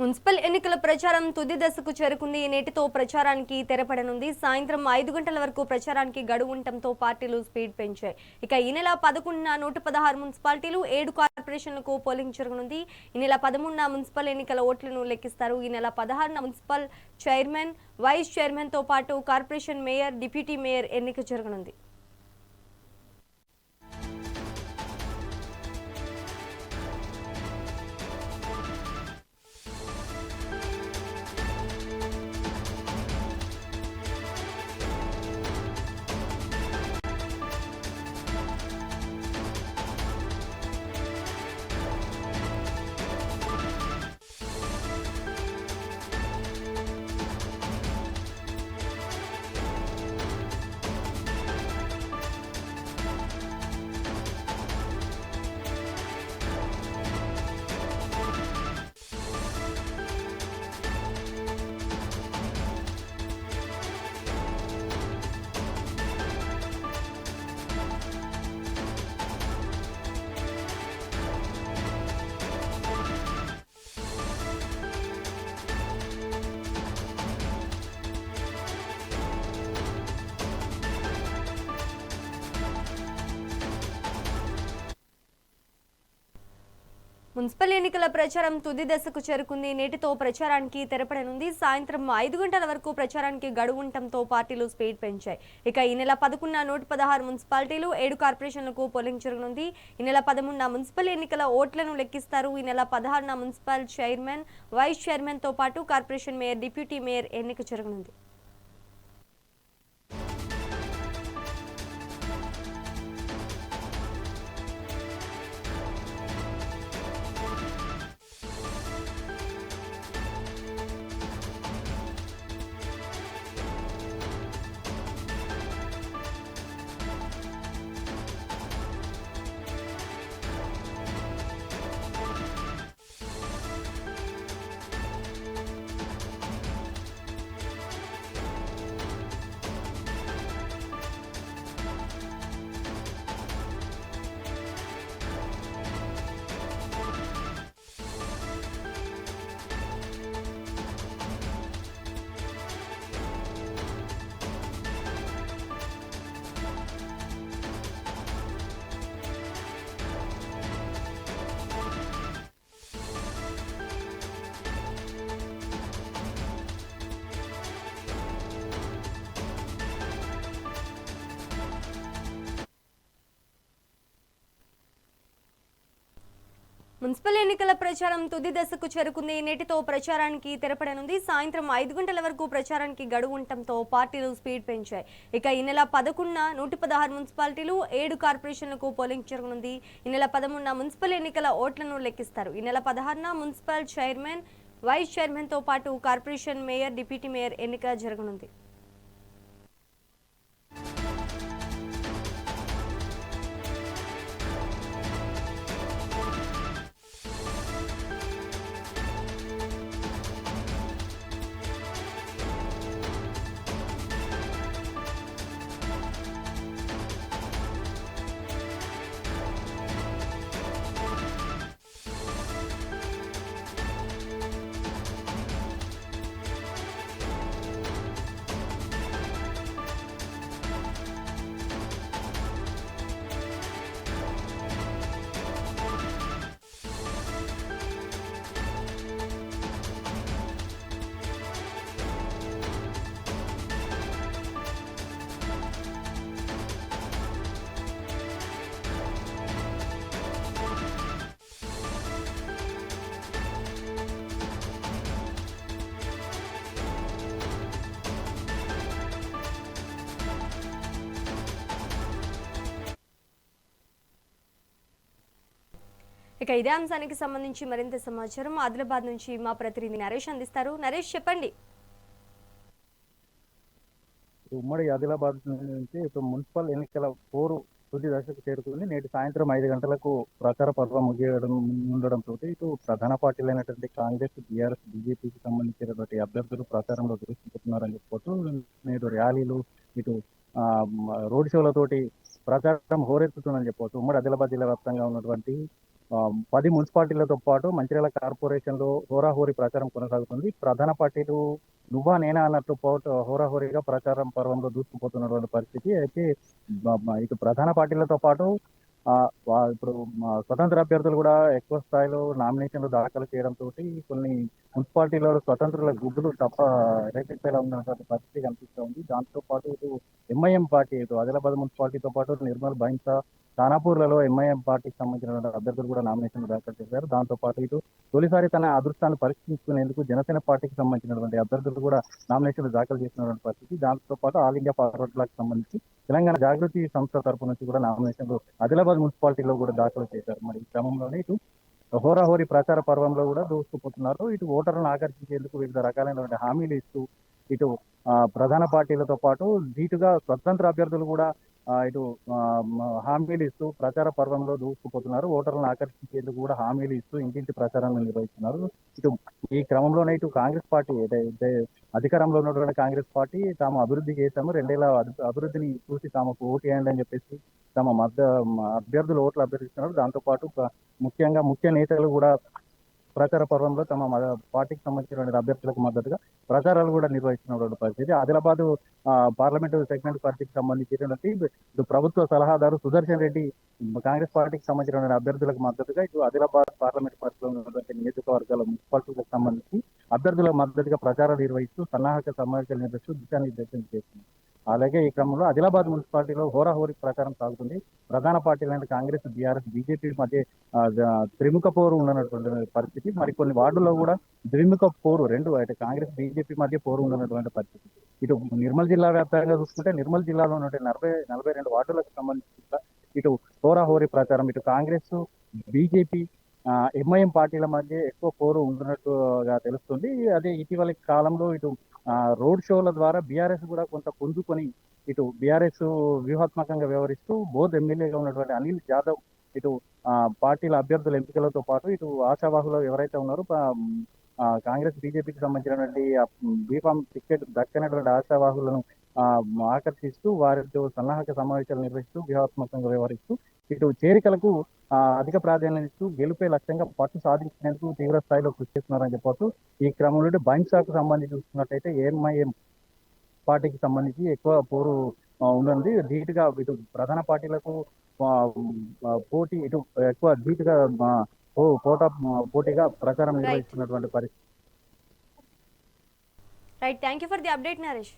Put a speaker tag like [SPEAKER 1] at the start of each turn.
[SPEAKER 1] Municipal ఎన్నికల ప్రచారం తుది దశకు చేరుకుంది. నేటితో ప్రచారానికి తెరపడనుంది. సాయంత్రం ఐదు గంటల వరకు ప్రచారానికి గడువు ఉండటంతో పార్టీలు స్పీడ్ పెంచాయి. ఇక ఈ నెల పదకొండున నూట పదహారు మున్సిపాలిటీలు ఏడు కార్పొరేషన్లకు పోలింగ్ జరగనుంది. ఈ నెల పదమూడున మున్సిపల్ ఎన్నికల ఓట్లను లెక్కిస్తారు. ఈ నెల పదహారున మున్సిపల్ చైర్మన్ వైస్ చైర్మన్తో పాటు కార్పొరేషన్ మేయర్ డిప్యూటీ మేయర్ ఎన్నిక జరగనుంది. మున్సిపల్ ఎన్నికల ప్రచారం తుది దశకు చేరుకుంది. నేటితో ప్రచారానికి తెరపడనుంది. సాయంత్రం ఐదు గంటల వరకు ప్రచారానికి గడువు ఉండటంతో పార్టీలు స్పీడ్ పెంచాయి. ఇక ఈ నెల పదకొండున నూట పదహారు మున్సిపాలిటీలు ఏడు కార్పొరేషన్లకు పోలింగ్ జరగనుంది. ఈ నెల పదమూడున మున్సిపల్ ఎన్నికల ఓట్లను లెక్కిస్తారు. ఈ నెల పదహారున మున్సిపల్ చైర్మన్ వైస్ చైర్మన్తో పాటు కార్పొరేషన్ మేయర్ డిప్యూటీ మేయర్ ఎన్నిక జరగనుంది. మున్సిపల్ ఎన్నికల ప్రచారం తుది దశకు చేరుకుంది. నేటితో ప్రచారానికి తెరపడనుంది. సాయంత్రం ఐదు గంటల వరకు ప్రచారానికి గడువు ఉండటంతో పార్టీలు స్పీడ్ పెంచాయి. ఇక ఈ నెల పదకొండున నూట పదహారు మున్సిపాలిటీలు ఏడు కార్పొరేషన్లకు పోలింగ్ జరగనుంది. ఈ నెల పదమూడున మున్సిపల్ ఎన్నికల ఓట్లను లెక్కిస్తారు. ఈ నెల పదహారున మున్సిపల్ చైర్మన్ వైస్ చైర్మన్తో పాటు కార్పొరేషన్ మేయర్ డిప్యూటీ మేయర్ ఎన్నిక జరగనుంది. ఇక ఇదే అంశానికి సంబంధించి మరింత సమాచారం ఆదిలాబాద్ నుంచి మా ప్రతినిధి నరేష్ అందిస్తారు. నరేష్ చెప్పండి.
[SPEAKER 2] ఉమ్మడి ఆదిలాబాద్ నుంచి ఇప్పుడు మున్సిపల్ ఎన్నికల పోరు తుది దశకు చేరుకుంది. నేటి సాయంత్రం ఐదు గంటలకు ప్రచార పర్వం ముగియడం ఉండడంతో ఇటు ప్రధాన పార్టీలైనటువంటి కాంగ్రెస్ బీఆర్ఎస్ బీజేపీకి సంబంధించినటువంటి అభ్యర్థులు ప్రచారంలో దృష్టిపోతున్నారని చెప్పుకోవచ్చు. నేడు ర్యాలీలు ఇటు రోడ్ షోలతోటి ప్రచారం హోరెత్తుతుందని చెప్పవచ్చు ఉమ్మడి ఆదిలాబాద్ జిల్లా వ్యాప్తంగా ఉన్నటువంటి పది మున్సిపాలిటీలతో పాటు మంచిర్యాల కార్పొరేషన్లో హోరాహోరీ ప్రచారం కొనసాగుతుంది. ప్రధాన పార్టీలు నువ్వా నేనా అన్నట్టు పోటు హోరాహోరీగా ప్రచారం పర్వంలో దూసుకుపోతున్నటువంటి పరిస్థితి. అయితే ఇటు ప్రధాన పార్టీలతో పాటు ఇప్పుడు స్వతంత్ర అభ్యర్థులు కూడా ఎక్కువ స్థాయిలో నామినేషన్లు దాఖలు చేయడంతో కొన్ని మున్సిపాలిటీలో స్వతంత్రుల గుడ్డులు తప్ప రేకెత్తేలా ఉన్నటువంటి పరిస్థితి కనిపిస్తూ ఉంది. దాంతో పాటు ఇటు ఎంఐఎం పార్టీ ఇటు ఆదిలాబాద్ మున్సిపాలిటీతో పాటు నిర్మల్ బైన్సా ఖానాపూర్లలో ఎంఐఎం పార్టీకి సంబంధించిన అభ్యర్థులు కూడా నామినేషన్ దాఖలు చేశారు. దాంతో పాటు ఇటు తొలిసారి తన అదృష్టాన్ని పరీక్షించుకునేందుకు జనసేన పార్టీకి సంబంధించినటువంటి అభ్యర్థులు కూడా నామినేషన్లు దాఖలు చేసినటువంటి పరిస్థితి. దాంతో పాటు ఆల్ ఇండియా ఫార్వర్డ్ బ్లాక్ సంబంధించి తెలంగాణ జాగృతి సంస్థ తరపు నుంచి కూడా నామినేషన్లు ఆదిలాబాద్ మున్సిపాలిటీలో కూడా దాఖలు చేశారు. మరి ఈ క్రమంలోనే ఇటు హోరాహోరీ ప్రచార పర్వంలో కూడా దూసుకుపోతున్నారు. ఇటు ఓటర్లను ఆకర్షించేందుకు వివిధ రకాలైనటువంటి హామీలు ఇస్తూ ఇటు ప్రధాన పార్టీలతో పాటు ధీటుగా స్వతంత్ర అభ్యర్థులు కూడా ఇటు హామీలు ఇస్తూ ప్రచార పర్వంలో దూసుకుపోతున్నారు. ఓటర్లను ఆకర్షించేందుకు కూడా హామీలు ఇస్తూ ఇంటింటి ప్రచారాలను నిర్వహిస్తున్నారు. ఇటు ఈ క్రమంలోనే ఇటు కాంగ్రెస్ పార్టీ అధికారంలో ఉన్నటువంటి కాంగ్రెస్ పార్టీ తాము అభివృద్ధి చేశాము. రెండేళ్ళ అభి- అభివృద్ధిని చూసి తమకు ఓటు వేయండి అని చెప్పేసి తమ మధ్య అభ్యర్థులు ఓట్లు అభ్యర్థిస్తున్నారు. దాంతో పాటు ముఖ్యంగా ముఖ్య నేతలు కూడా ప్రచార పర్వంలో తమ పార్టీకి సంబంధించిన అభ్యర్థులకు మద్దతుగా ప్రచారాలు కూడా నిర్వహిస్తున్నటువంటి పరిస్థితి. ఆదిలాబాద్ పార్లమెంటు సెగ్మెంట్ పార్టీకి సంబంధించినటువంటి ఇటు ప్రభుత్వ సలహాదారు సుదర్శన్ రెడ్డి కాంగ్రెస్ పార్టీకి సంబంధించిన అభ్యర్థులకు మద్దతుగా ఇటు ఆదిలాబాద్ పార్లమెంట్ పార్టీలో ఉన్నటువంటి నియోజకవర్గాల మున్సిపాలిటీలకు సంబంధించి అభ్యర్థుల మద్దతుగా ప్రచారాలు నిర్వహిస్తూ సన్నాహక సమావేశాలు నిర్వహిస్తూ దిశానిర్దేశం చేస్తుంది అలాగే ఈ క్రమంలో ఆదిలాబాద్ మున్సిపాలిటీలో హోరాహోరీ ప్రచారం సాగుతుంది. ప్రధాన పార్టీలైన కాంగ్రెస్ బీఆర్ఎస్ బీజేపీ మధ్య త్రిముఖ పోరు ఉన్నటువంటి పరిస్థితి. మరి కొన్ని వార్డుల్లో కూడా ద్విముఖ పోరు రెండు అంటే కాంగ్రెస్ బీజేపీ మధ్య పోరు ఉన్నటువంటి పరిస్థితి. ఇటు నిర్మల్ జిల్లా వ్యాప్తంగా చూసుకుంటే నిర్మల్ జిల్లాలో ఉన్నటువంటి నలభై నలభై రెండు వార్డులకు సంబంధించి ఇటు హోరాహోరీ ప్రచారం ఇటు కాంగ్రెస్ బీజేపీ ఎంఐఎం పార్టీల మధ్య ఎక్కువ పోరు ఉంటున్నట్టుగా తెలుస్తుంది. అదే ఇటీవలి కాలంలో ఇటు రోడ్ షోల ద్వారా బీఆర్ఎస్ కూడా కొంత పుంజుకొని ఇటు బీఆర్ఎస్ వ్యూహాత్మకంగా వ్యవహరిస్తూ బోధ్ ఎమ్మెల్యేగా ఉన్నటువంటి అనిల్ జాదవ్ ఇటు ఆ, పార్టీల అభ్యర్థుల ఎంపికలతో పాటు ఇటు ఆశావాహులు ఎవరైతే ఉన్నారో కాంగ్రెస్ బీజేపీకి సంబంధించినటువంటి బీఫామ్ టికెట్ దక్కనటువంటి ఆశావాహులను ఆకర్షిస్తూ వారితో సన్నాహక సమావేశాలు నిర్వహిస్తూ వ్యూహాత్మకంగా వ్యవహరిస్తూ ఇటు చేరికలకు ఆ, అధిక ప్రాధాన్యత ఇస్తూ గెలుపే లక్ష్యంగా పట్టు సాధించేందుకు తీవ్ర స్థాయిలో కృషి చేస్తున్నారని చెప్పవచ్చు ఈ క్రమంలో బైన్సాకు సంబంధించి చూసుకున్నట్టయితే ఏఎంఐఎం పార్టీకి సంబంధించి ఎక్కువ పోరు ఉన్నది. ధీటుగా ఇటు ప్రధాన పార్టీలకు పోటీ ఇటు ఎక్కువ ధీటుగా పోటా పోటీగా ప్రచారం. నిర్వహిస్తున్నటువంటి పరిస్థితి.
[SPEAKER 1] Right thank you for the update Naresh